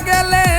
গেলে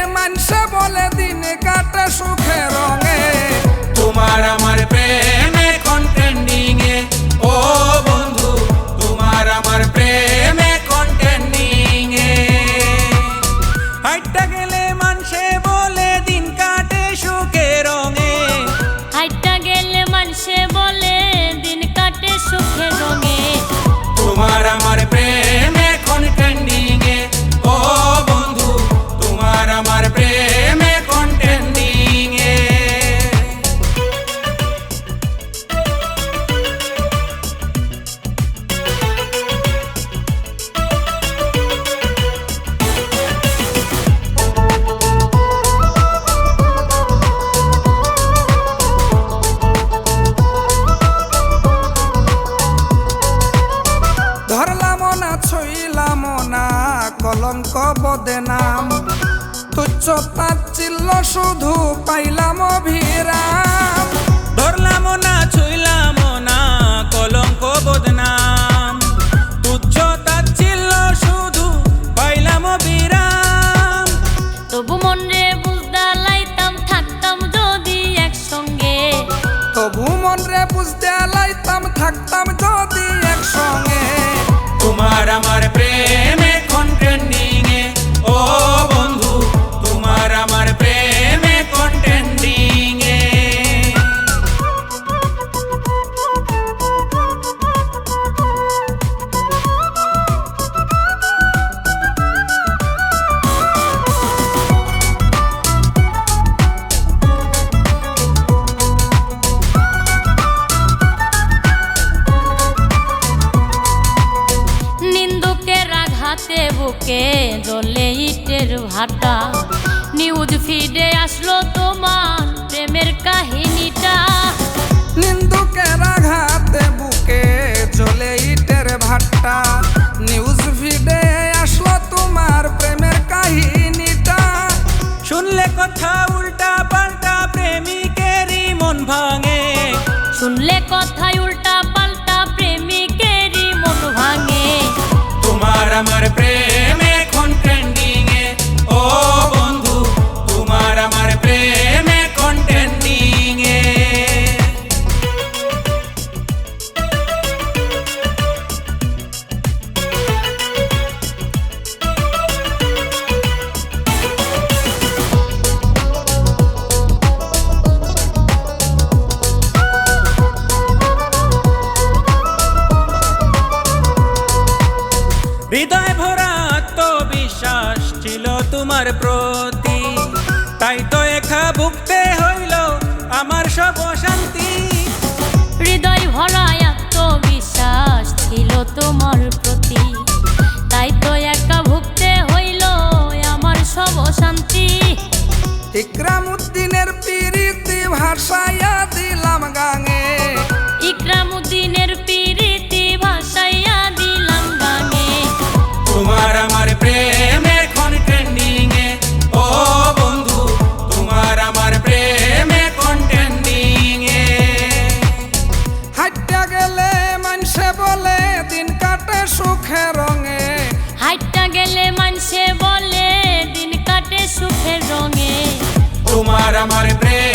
আতঙ্ক বদে নাম। তুচ্ছ তাচ্ছিল্য শুধু পাইলাম অভিরাম। বুকে জলে ইটের ভাটা। নিউজ ফিডে আসলো তোমার প্রেমের কাহিনীটা। হৃদয় ভরা আত্মবিশ্বাস ছিল তোমার প্রতি। তাই তো একা ভুগতে হইল আমার সব অশান্তি। হৃদয় ভরা আত্মবিশ্বাস ছিল তোমার প্রতি। para amar em preto